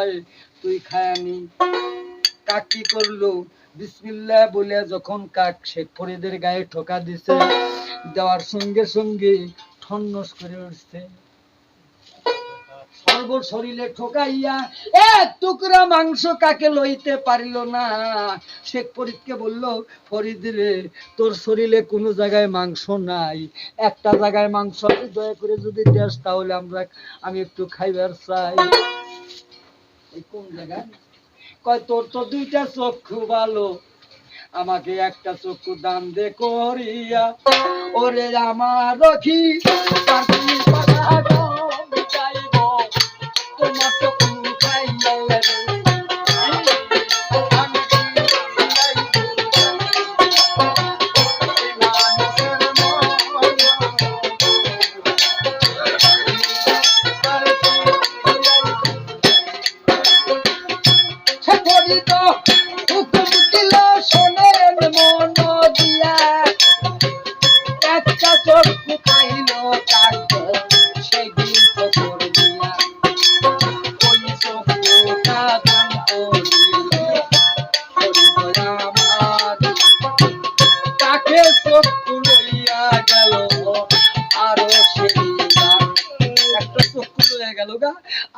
কয় তুই খায়ানি কাক কি করল? বিসমিল্লাহ বলে যখন কাক শেখ ফরিদের গায়ে ঠোকা দিছে, দেওয়ার সঙ্গে সঙ্গে ঠন্নস করে উঠছে। শরীরে ঠোকাইয়া টুকরা মাংস কাকে লইতে পারিল না? শেখ ফরিদকে বলল, ফরিদ রে, তোর শরীরে কোনো জায়গায় মাংস নাই। একটা জায়গায় মাংস আছে, দয়া করে যদি তাহলে আমরা, আমি একটু খাইবার চাই। কোন জায়গায়? কয়, তোর তো দুইটা চক্ষু ভালো, আমাকে একটা চক্ষু দান দে করিয়া। ওরে আমার রখি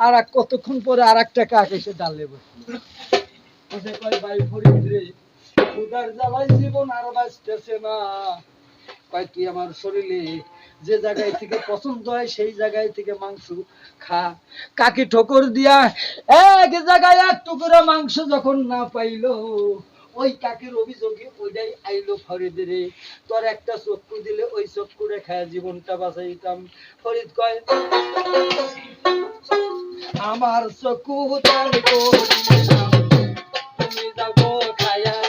আর এক কতক্ষণ পরে আর একটা কাক এসে ডালে বসল। মাংস টুকরা মাংস যখন না পাইলো, ওই কাকের অভিযোগে ওইটাই আইলো ফরিদ রে। তোর একটা চক্ষু দিলে ওই চক্ষুরে খায় জীবনটা বাঁচাইতাম। ফরিদ কয় আমার চকু তুমি যাব খায়া।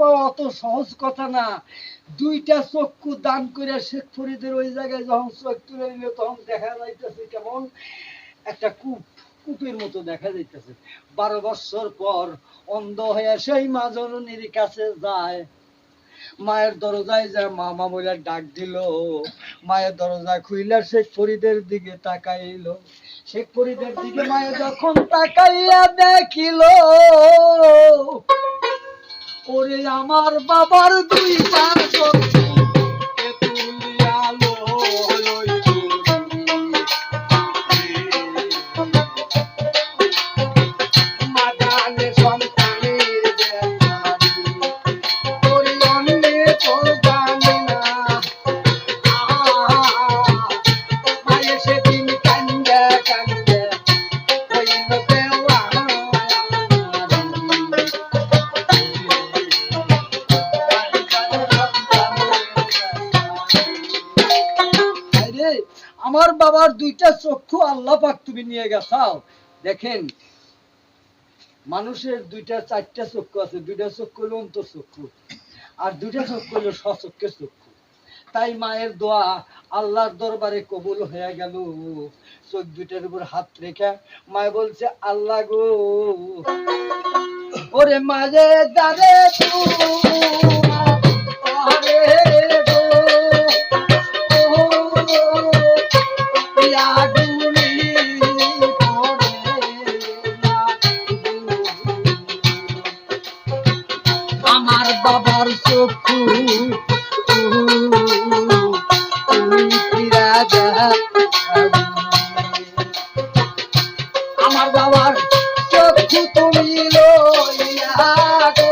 পাওয়া অত সহজ কথা না। দুইটা চক্ষু দান করে শেখ ফরিদের ওই জায়গায় যখন চোখ তুলে নিল, তখন দেখা যাইতেছে কেমন একটা কূপ, কূপের মতো দেখা যাইতেছে। বারো বছর পর অন্ধ হয়ে সেই মা জননীর কাছে যায়। মায়ের দরজায় যায়, মা মামুলার ডাক দিল। মায়ের দরজা খুইলা শেখ ফরিদের দিকে তাকাইল। শেখ ফরিদের দিকে মায়ে যখন তাকাইয়া দেখিল ওরে আমার বাবার দুই চার আমার দুইটা চক্ষু আল্লাহ পাক তুমি নিয়ে গেছাও দেখেন, মানুষের দুইটা, চারটা চক্ষু আছে। দুইটা চক্ষু হলো চক্ষু আর দুইটা চক্ষু হলো সচক্ষের চক্ষু। তাই মায়ের দোয়া আল্লাহর দরবারে কবুল হয়ে গেল। চোখ দুইটার উপর হাত রেখে মায় বলছে, আল্লাহ গো, ওরে মাঝে দারে আমার বাবার চক্ষু তুমি লইয়া গো।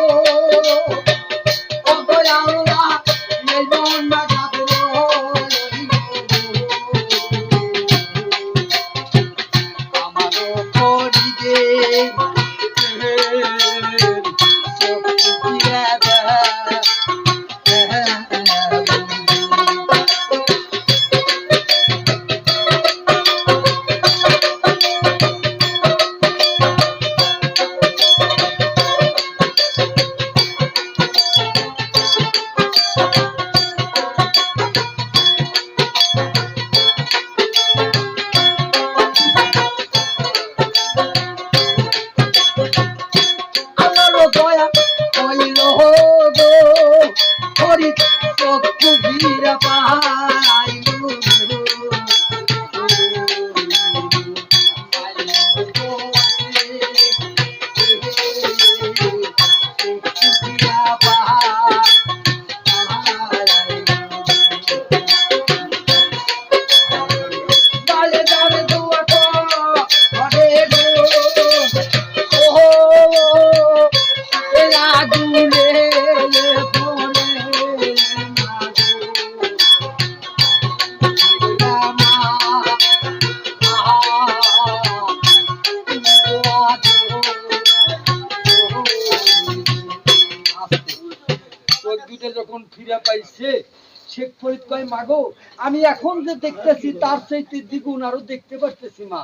ফরিদ ফরিদ কয়, মাগো, আমি এখন যে দেখতেছি, তার চাইতে দ্বিগুণ আরও দেখতে পারতেছি মা।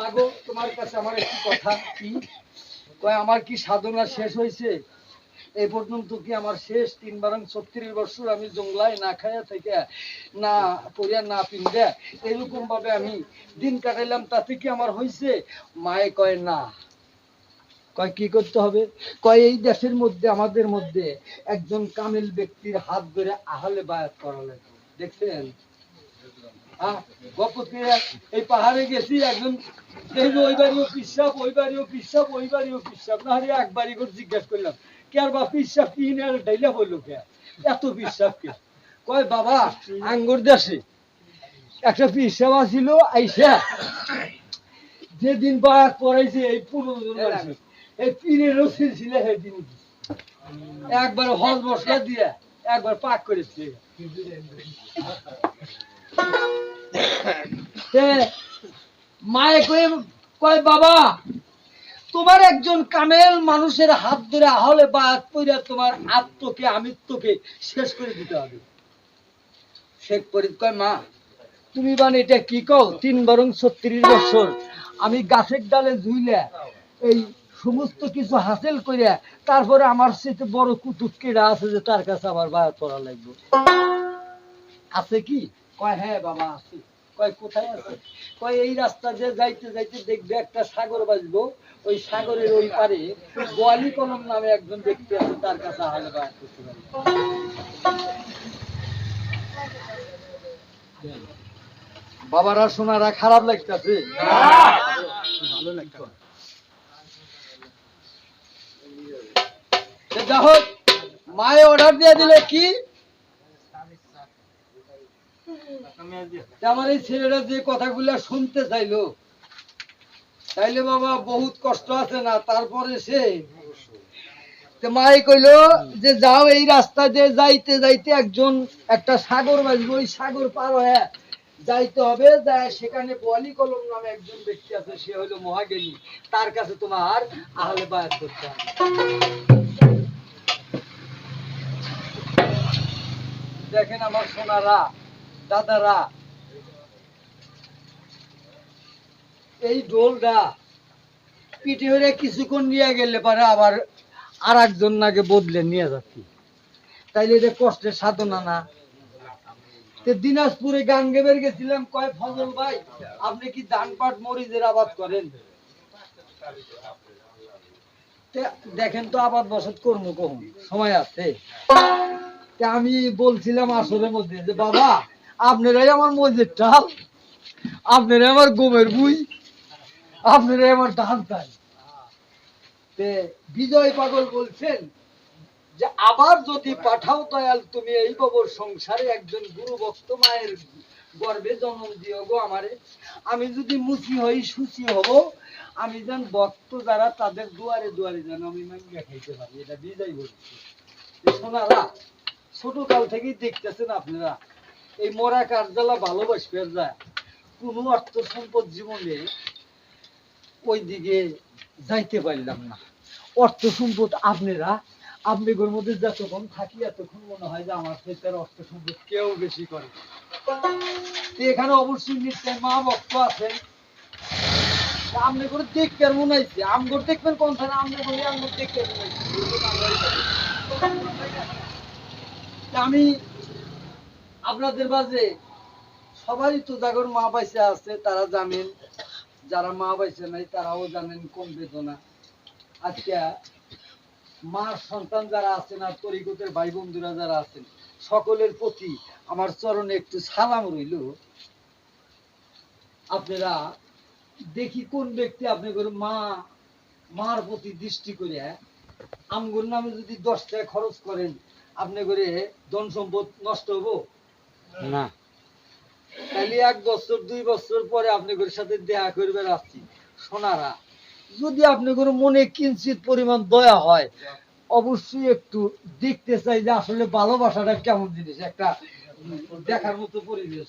মাগো, তোমার কাছে আমার একটি কথা কি? কয়, আমার কি সাধনা শেষ হয়েছে? এই পর্যন্ত কি আমার শেষ? তিন বারং ছত্রিশ বছর আমি জঙ্গলায় না খাইয়া থেকে না পড়িয়া না পিন্দে এরকম ভাবে আমি দিন কাটাইলাম, তাতে কি আমার হয়েছে মায়ে কয়, না। কয় কি করতে হবে? কয় এই দেশের মধ্যে আমাদের মধ্যে একজন কামিল ব্যক্তির হাত ধরে আহলে বায়াত করা লাগবে দেখছেন? হ্যাঁ? এই পাহাড়ে গেছি একজন ওই বাড়িও পিসাব ওই বাড়িও পিসাব ওই বাড়িও পিসাব। না করে জিজ্ঞেস করলাম কে আর বা পিসাব কি না? ডাইলা বলল কে? এত পিসাব কে? কয় বাবা আঙ্গুর দেশে একটা পিসাব আসিল আইসা। যেদিন বায়াত করাইছে এই মানুষের, এই পীরেরও সিলসিলা সেদিন একবার হজ মশলা দিয়ে একবার পাক করেছে মায়ে কয়ে, কয়, বাবা, তোমার একজন কামেল মানুষের হাত ধরে আহলে বায়াত কইরা তোমার আত্মকে, আমিত্বকে শেষ করে দিতে হবে। শেখ ফরিদ কয়, মা, তুমি মানে এটা কি কও? তিন বরং ছত্রিশ বছর আমি গাছের ডালে ঝুইলে এই সমস্ত কিছু হাসিল করিয়া তারপরে আমার সাথে বড় কুতুব কেডা আছে যে তার কাছে আমার বায়াত করা লাগবে। আছে কি? কয় হ্যাঁ বাবা আছে। কয় কোথায় আছে? কয় এই রাস্তা দিয়ে যাইতে যাইতে দেখবে একটা সাগর বাজবো ওই সাগরের ওই পারে গোয়ালি কলম নামে একজন ব্যক্তি আছে তার কাছে আহলে বায়াত করতে পারে। বাবারা শোনারা খারাপ লাগতেছে? ভালো লাগতো যা হোক মায়ে অর্ডার দিয়ে দিলে কি? আমার এই ছেলেরা যে কথাগুলা শুনতে চাইলো, তাইলে বাবা বহুত কষ্ট আছে না, তারপরে সে মাই কইলো যে যাও এই রাস্তা দিয়ে যাইতে যাইতে একজন একটা সাগর বাজবে ওই সাগর পার হয়ে যাইতে হবে সেখানে বলি কলম নামে একজন ব্যক্তি আছে, সে হলো মহাজ্ঞানী, তার কাছে তোমার আহলে বায়াত করতে হবে। দেখেন আমার সোনারা, দাদারা। এই ডোলটা পিঠে হয়ে কিছুক্ষণ নিয়ে গেলে পারে আবার আর একজন নাকে বদলে নিয়ে যাচ্ছি। তাইলে এটা কষ্টের সাধনা না। দিনাজপুরে গান গেবের গেছিলাম, কয়, ফজল ভাই, আপনি কি ধান পাট মরিচের আবাদ করেন? দেখেন তো আবাদ বসত করব কখন? সময় আছে। আমি বলছিলাম আসরের মধ্যে যে, বাবা, আপনারাই আমার মজের টাল আপনারাই আমার গোমের বুই, আপনারাই আমার ধান চাই তে বিজয় পাগল বলছেন যে, আবার যদি পাঠাও দয়াল, তুমি এই বাবর সংসারে একজন গুরু ভক্ত মায়ের গর্ভে জন্ম দিও গো আমারে। আমি যদি মুচি হই, সুচি হব, আমি যেন ভক্ত যারা, তাদের দুয়ারে দুয়ারে যেন আমি মাঙ্গা খাইতে পারি। এটা বিজয় বলছি। যে সোনারা ছোট কাল থেকেই দেখতেছেন আপনারা। এই মরা কার্যালা ভালোবাসবে যায় কোনো অর্থ সম্পদ জীবনে ওই দিকে যাইতে পারলাম না। অর্থ সম্পদ আপনারা আপনি আপনাদের মধ্যে যতক্ষণ থাকি এতক্ষণ মনে হয় যে আমার সাথে অর্থ সম্পদ কেউ বেশি করে। এখানে অবশ্যই নিশ্চয় মা ভক্ত আছেন। আপনি করে দেখবেন মনে হয়েছে আমগর দেখবেন কোন থানা আপনি বলি আমগর দেখবেন মনে হয়েছে। আমি আপনাদের মাঝে সবাই তো যাগর মা বাইসে আছে, তারা জানেন। যারা মা বাইসে নাই, তারাও জানেন কোন বেদনা। আজকে মার সন্তান যারা আছেন আর তরিকতের ভাই বন্ধুরা যারা আছেন, সকলের প্রতি আমার চরণে একটু সালাম রইল। আপনারা দেখি কোন ব্যক্তি আপনি করে মা, মার প্রতি দৃষ্টি করে আমগুর নামে যদি দশ টাকা খরচ করেন আপনি করে ধন সম্পদ নষ্ট হব? না। তাহলে এক বছর দুই বছর পরে আপনি করে সাথে দেখা করবে আসছি সোনারা যদি আপনি কোনো মনে কিঞ্চিত পরিমাণ দয়া হয় অবশ্যই একটু দেখতে চাই যে আসলে ভালোবাসাটা কেমন জিনিস একটা দেখার মতো পরিবেশ।